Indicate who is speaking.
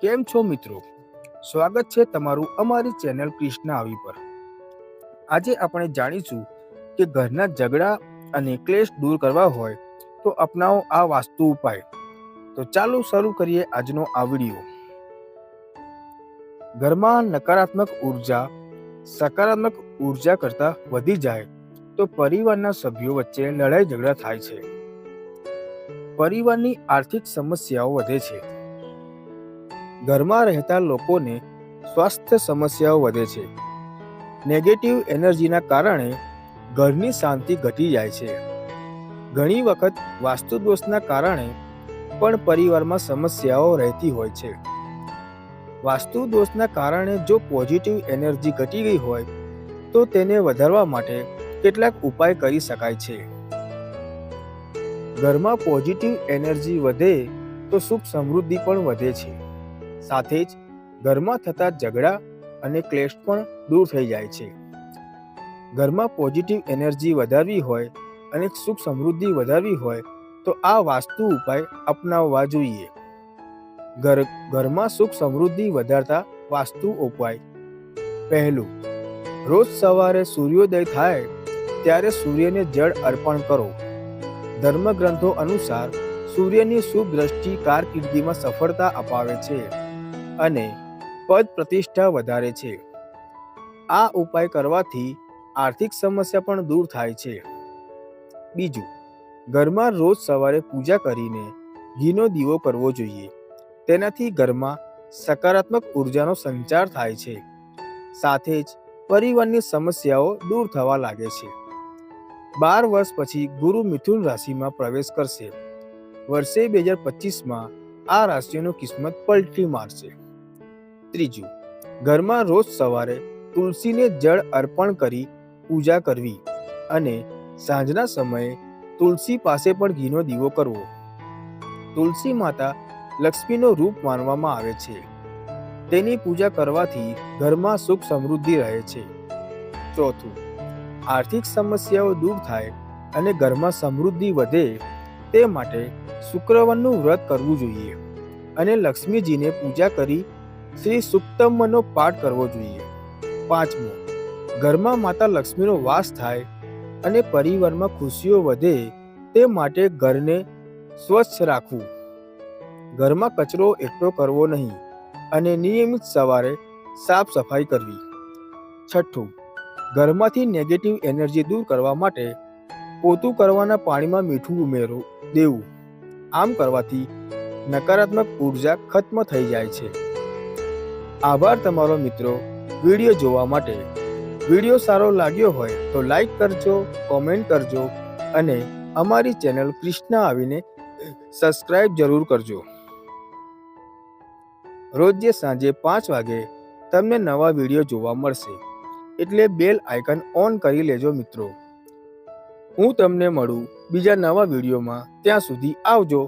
Speaker 1: કેમ છો મિત્રો? સ્વાગત છે તમારું અમારી ચેનલ ક્રિષ્ના આવી પર. આજે આપણે જાણીશું કે ઘરના ઝઘડા અને ક્લેશ દૂર કરવા હોય તો અપનાવો આ વાસ્તુ ઉપાય. તો ચાલો શરૂ કરીએ આજનો આ વીડિયો. ઘરમાં નકારાત્મક ઊર્જા, સકારાત્મક ઊર્જા કરતાં વધી જાય તો પરિવારના સભ્યો વચ્ચે લડાઈ ઝઘડા થાય છે. પરિવારની આર્થિક સમસ્યાઓ વધે છે. ઘરમાં રહેતા લોકોને સ્વાસ્થ્ય સમસ્યાઓ વધે છે. નેગેટિવ એનર્જીના કારણે ઘરની શાંતિ ઘટી જાય છે. ઘણી વખત વાસ્તુ દોષના કારણે પણ પરિવારમાં સમસ્યાઓ રહેતી હોય છે. વાસ્તુ દોષના કારણે જો પોઝિટિવ એનર્જી ઘટી ગઈ હોય, તો તેને વધારવા માટે કેટલાક ઉપાય કરી શકાય છે. ઘરમાં પોઝિટિવ એનર્જી વધે તો સુખ સમૃદ્ધિ પણ વધે છે. સાથે જ ઘરમાં થતા ઝઘડા અને ક્લેશ પણ દૂર થઈ જાય છે. ઘરમાં પોઝિટિવ એનર્જી વધારવી હોય અને સુખ સમૃદ્ધિ વધારવી હોય તો આ વાસ્તુ ઉપાય અપનાવવા જોઈએ. ઘર, ઘરમાં સુખ સમૃદ્ધિ વધારતા વાસ્તુ ઉપાય. પહેલું, રોજ સવારે સૂર્યોદય થાય ત્યારે સૂર્યને જળ અર્પણ કરો. ધર્મગ્રંથો અનુસાર સૂર્યની શુભ દ્રષ્ટિ કારકિર્દીમાં સફળતા અપાવે છે. અને પદ પ્રતિષ્ઠા વધારે છે. આ ઉપાય કરવાથી આર્થિક સમસ્યા પણ દૂર થાય છે. બીજું, ઘરમાં રોજ સવારે પૂજા કરીને ઘીનો દીવો કરવો જોઈએ. તેનાથી ઘરમાં સકારાત્મક ઉર્જાનો સંચાર થાય છે. સાથે જ પરિવારની સમસ્યાઓ દૂર થવા લાગે છે. બાર વર્ષ પછી ગુરુ મિથુન રાશિમાં પ્રવેશ કરશે. વર્ષે બે હજાર પચીસમાં આ રાશિઓનું કિસ્મત પલટી મારશે. ત્રીજું, ઘરમાં રોજ સવારે તુલસીને જળ અર્પણ કરી પૂજા કરવી અને સાંજના સમયે તુલસી પાસે પણ ઘીનો દીવો કરવો. તુલસી માતા લક્ષ્મીનો રૂપ માનવામાં આવે છે. તેની પૂજા કરવાથી ઘરમાં સુખ સમૃદ્ધિ રહે છે. ચોથું, આર્થિક સમસ્યાઓ દૂર થાય અને ઘરમાં સમૃદ્ધિ વધે તે માટે શુક્રવારનું વ્રત કરવું જોઈએ અને લક્ષ્મીજીને પૂજા કરી શ્રી સુક્તમનો પાઠ કરવો જોઈએ. પાંચમું, ઘરમાં માતા લક્ષ્મીનો વાસ થાય અને પરિવારમાં ખુશીઓ વધે તે માટે ઘરને સ્વચ્છ રાખવું. ઘરમાં કચરો એકઠો કરવો નહીં અને નિયમિત સવારે સાફ સફાઈ કરવી. છઠ્ઠું, ઘરમાંથી નેગેટિવ એનર્જી દૂર કરવા માટે પોતું કરવાના પાણીમાં મીઠું ઉમેરવું દેવું. આમ કરવાથી નકારાત્મક ઊર્જા ખત્મ થઈ જાય છે. આભાર તમારો મિત્રો વીડિયો જોવા માટે. વીડિયો સારો લાગ્યો હોય તો લાઈક કરજો, કોમેન્ટ કરજો અને અમારી ચેનલ ક્રિષ્ના આવીને સબસ્ક્રાઈબ જરૂર કરજો. રોજે સાંજે પાંચ વાગે તમને નવા વીડિયો જોવા મળશે. એટલે બેલ આઇકન ઓન કરી લેજો મિત્રો. હું તમને મળું બીજા નવા વિડીયોમાં. ત્યાં સુધી આવજો.